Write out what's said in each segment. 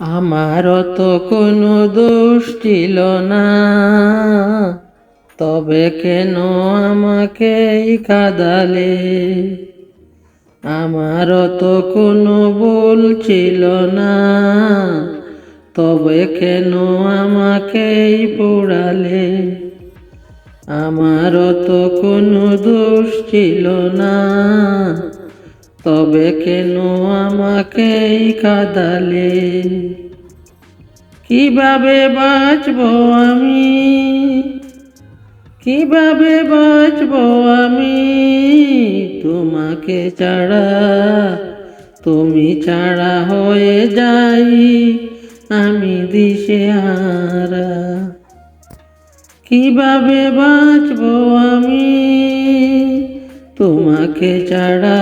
আমারও তো কোনো দোষ ছিল না। তবে কেন আমাকে কাদালে? আমার তো কোনো ভুল ছিল না। তবে কেন আমাকেই পোড়ালে? আমার তো কোনো দোষ ছিল না। তবে কেন আমাকে কাদালে? কীভাবে বাঁচবো আমি? কীভাবে বাঁচবো আমি? তোমাকে ছাড়া, তুমি ছাড়া হয়ে যাই আমি দিশে হারা কীভাবে বাঁচবো আমি? তোমাকে ছাড়া,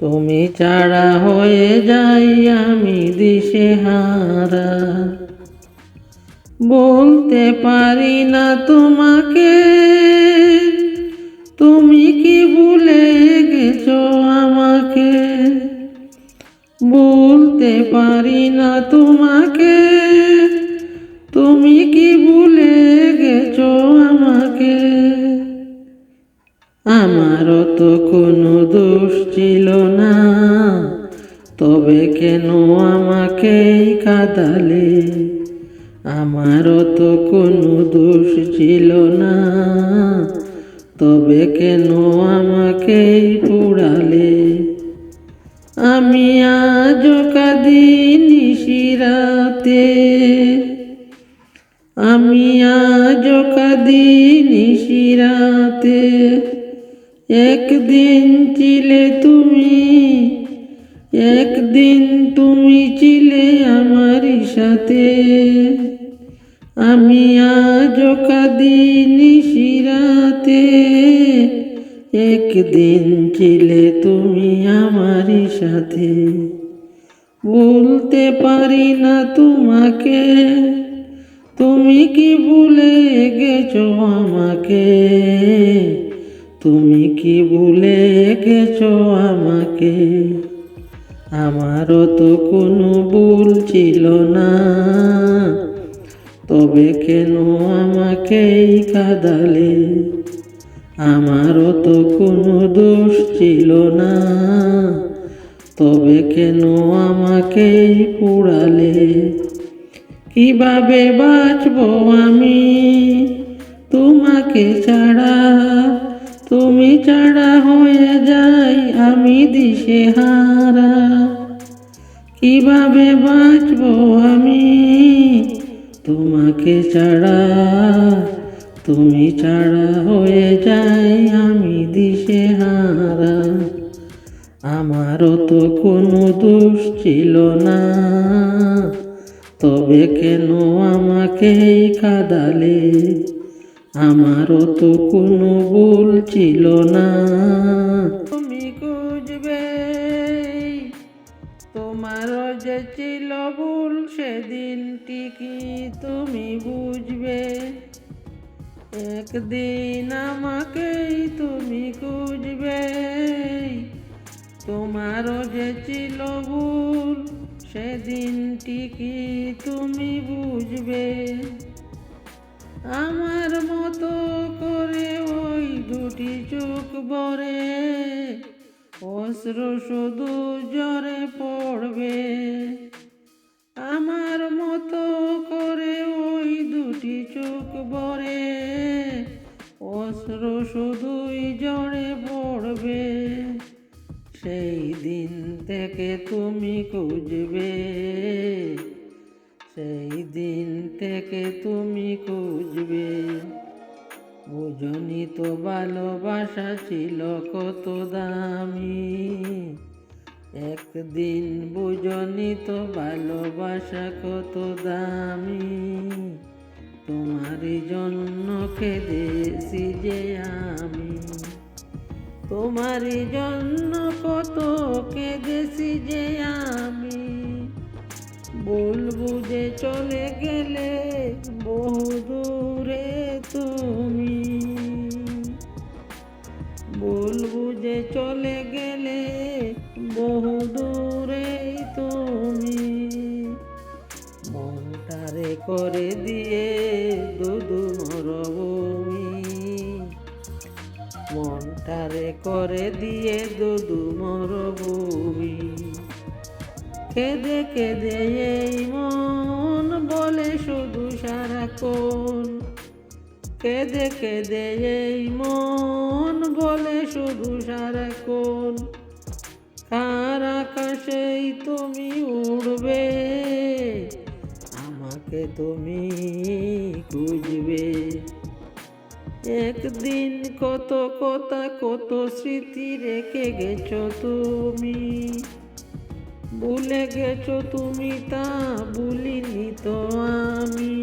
তুমি ছাড়া হয়ে যাই আমি দিশে হারা বলতে পারি না তোমাকে, তুমি কি ভুলে গেছো আমাকে? বলতে পারি না তোমাকে, তুমি কি ভুলে গেছো আমারও তো কোনো দোষ ছিল না। তবে কেন আমাকে কাদালে? আমারও তো কোনো দোষ ছিল না। তবে কেন আমাকে পুড়ালে? আমি আজ কাঁদি নিশিরাতে আমি আজ কাঁদি নিশিরাতে একদিন ছিলে তুমি, একদিন তুমি ছিলে আমার সাথে। আমি আজ কাঁদি শিরাতে, একদিন ছিলে তুমি আমার সাথে। বলতে পারি না তোমাকে, তুমি কি ভুলে গেছো আমাকে? তুমি কি ভুলে গেছো আমাকে? আমারও তো কোনো ভুল ছিল না। তবে কেন আমাকেই কাদালে? আমারও তো কোনো দোষ ছিল না। তবে কেন আমাকেই পুড়ালে? কীভাবে বাঁচবো আমি? তোমাকে ছাড়া তুমি ছাড়া হয়ে যাই আমি দিশে হারা। কীভাবে বাঁচবো আমি? তোমাকে ছাড়া, তুমি ছাড়া হয়ে যাই আমি দিশে হারা। আমারও তো কোনো দোষ ছিল না। তবে কেন আমাকে কাদালে? আমারও তো কোনো ভুল ছিল না। তুমি খুঁজবে, তোমারও যে ছিল ভুল সেদিন ঠিকই তুমি বুঝবে। একদিন আমাকেই তুমি খুঁজবে, তোমারও যে ছিল ভুল সেদিন ঠিকই তুমি বুঝবে। আমার মতো করে ওই দুটি চোখ বরে অস্ত্র শুধু জ্বরে পড়বে। আমার মতো করে ওই দুটি চোখ বরে অস্ত্র শুধুই জ্বরে পড়বে। সেই দিন থেকে তুমি খুঁজবে। সেই দিন থেকে তুমি খুঁজবে। বুঝনি তো ভালোবাসা ছিল কত দামি। একদিন বুঝনি তো ভালোবাসা কত দামি। তোমারই জন্য কেঁদেছি যে আমি। তোমারই জন্য কত কেঁদেছি যে যে চলে গেলে বহু দূরে তুমি। বলব যে চলে গেলে বহু দূরে তুমি। মনটারে করে দিয়ে দুদু মরভূমি মনটারে করে দিয়ে দুদু মরভূমি কেঁদে কেঁদে এই সারাক্ষণ কেঁদে কেঁদে এই মন বলে শুধু সারাক্ষণ। কার আকাশেই তুমি উড়বে, আমাকে তুমি খুঁজবে। একদিন কত কথা, কত স্মৃতি রেখে গেছো তুমি। ভুলে গেছো তুমি তা ভুলিনি তো আমি।